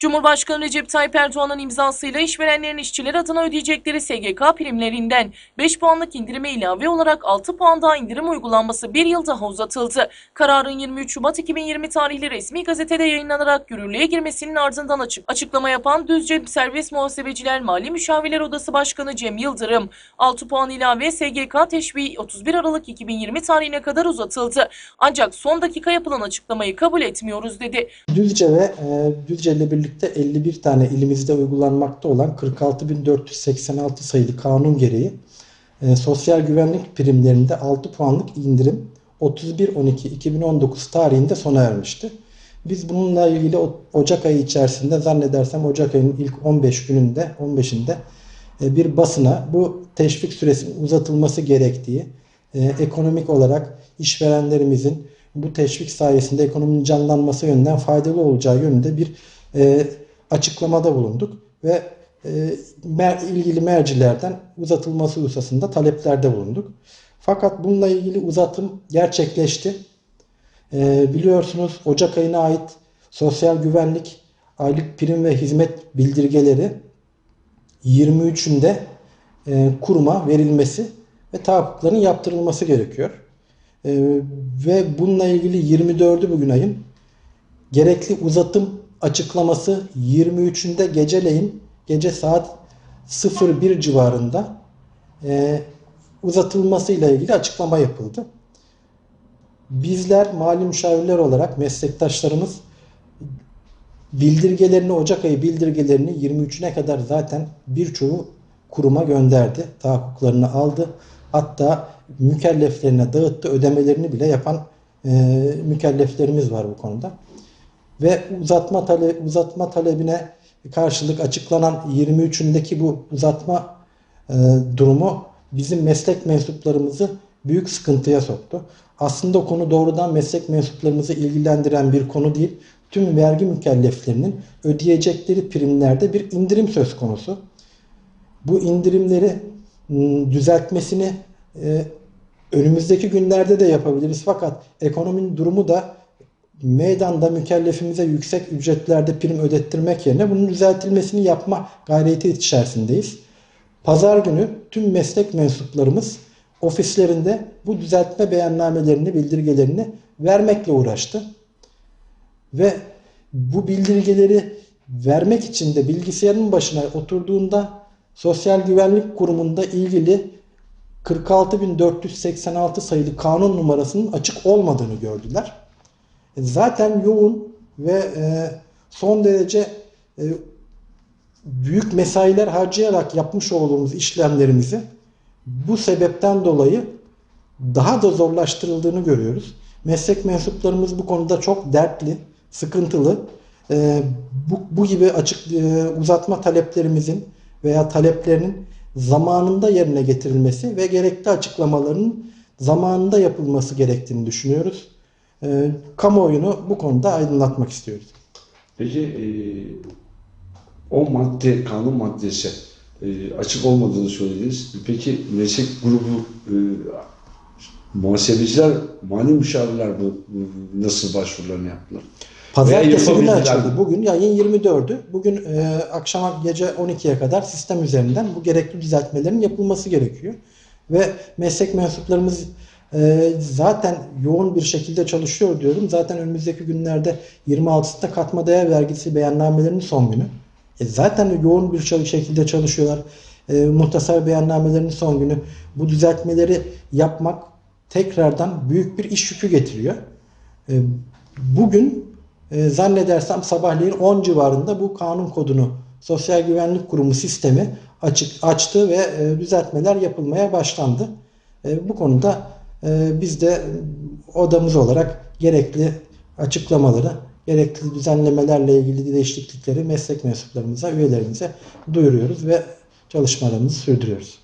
Cumhurbaşkanı Recep Tayyip Erdoğan'ın imzasıyla işverenlerin işçiler adına ödeyecekleri SGK primlerinden 5 puanlık indirime ilave olarak 6 puan daha indirim uygulanması bir yıl daha uzatıldı. Kararın 23 Şubat 2020 tarihli resmi gazetede yayınlanarak yürürlüğe girmesinin ardından açık açıklama yapan Düzce Serbest Muhasebeciler Mali Müşavirler Odası Başkanı Cem Yıldırım, 6 puan ilave SGK teşviği 31 Aralık 2020 tarihine kadar uzatıldı. Ancak son dakika yapılan açıklamayı kabul etmiyoruz dedi. Düzce ve e, Düzce ile birlikte 51 tane ilimizde uygulanmakta olan 46.486 sayılı kanun gereği e, sosyal güvenlik primlerinde 6 puanlık indirim 31.12.2019 tarihinde sona ermişti. Biz bununla ilgili Ocak ayı içerisinde zannedersem Ocak ayının ilk 15 gününde 15'inde e, bir basına bu teşvik süresinin uzatılması gerektiği, e, ekonomik olarak işverenlerimizin bu teşvik sayesinde ekonominin canlanması yönünden faydalı olacağı yönünde bir e, açıklamada bulunduk ve e, mer- ilgili mercilerden uzatılması hususunda taleplerde bulunduk. Fakat bununla ilgili uzatım gerçekleşti. E, biliyorsunuz Ocak ayına ait sosyal güvenlik aylık prim ve hizmet bildirgeleri 23'ünde e, kuruma verilmesi ve tahakkukların yaptırılması gerekiyor. E, ve bununla ilgili 24'ü bugün ayın gerekli uzatım açıklaması 23'ünde geceleyin gece saat 01 civarında e, uzatılmasıyla ilgili açıklama yapıldı. Bizler mali müşavirler olarak meslektaşlarımız bildirgelerini Ocak ayı bildirgelerini 23'üne kadar zaten birçoğu kuruma gönderdi. Tahakkuklarını aldı. Hatta mükelleflerine dağıttı. Ödemelerini bile yapan e, mükelleflerimiz var bu konuda. Ve uzatma tale uzatma talebine karşılık açıklanan 23'ündeki bu uzatma e, durumu bizim meslek mensuplarımızı büyük sıkıntıya soktu. Aslında konu doğrudan meslek mensuplarımızı ilgilendiren bir konu değil. Tüm vergi mükelleflerinin ödeyecekleri primlerde bir indirim söz konusu. Bu indirimleri m, düzeltmesini e, önümüzdeki günlerde de yapabiliriz. Fakat ekonominin durumu da meydanda mükellefimize yüksek ücretlerde prim ödettirmek yerine bunun düzeltilmesini yapma gayreti içerisindeyiz. Pazar günü tüm meslek mensuplarımız ofislerinde bu düzeltme beyannamelerini, bildirgelerini vermekle uğraştı. Ve bu bildirgeleri vermek için de bilgisayarın başına oturduğunda Sosyal Güvenlik Kurumu'nda ilgili 46.486 sayılı kanun numarasının açık olmadığını gördüler. Zaten yoğun ve e, son derece e, büyük mesailer harcayarak yapmış olduğumuz işlemlerimizi bu sebepten dolayı daha da zorlaştırıldığını görüyoruz. Meslek mensuplarımız bu konuda çok dertli, sıkıntılı. E, bu, bu gibi açık uzatma taleplerimizin veya taleplerinin zamanında yerine getirilmesi ve gerekli açıklamaların zamanında yapılması gerektiğini düşünüyoruz. E, kamuoyunu bu konuda aydınlatmak istiyoruz. Peki e, o madde, kanun maddesi e, açık olmadığını söylediniz. Peki meslek grubu e, muhasebeciler, mali müşavirler bu, bu nasıl başvurularını yaptılar? Pazartesi günü açıldı. Bugün yayın 24'ü. Bugün e, akşama gece 12'ye kadar sistem üzerinden bu gerekli düzeltmelerin yapılması gerekiyor. Ve meslek mensuplarımız e, zaten yoğun bir şekilde çalışıyor diyorum. Zaten önümüzdeki günlerde 26'sında katma değer vergisi beyannamelerinin son günü. E, zaten yoğun bir şekilde çalışıyorlar. E, muhtasar beyannamelerinin son günü. Bu düzeltmeleri yapmak tekrardan büyük bir iş yükü getiriyor. E, Bugün e, zannedersem sabahleyin 10 civarında bu kanun kodunu Sosyal Güvenlik Kurumu sistemi açık açtı ve e, düzeltmeler yapılmaya başlandı. E, bu konuda biz de odamız olarak gerekli açıklamaları, gerekli düzenlemelerle ilgili değişiklikleri meslek mensuplarımıza, üyelerimize duyuruyoruz ve çalışmalarımızı sürdürüyoruz.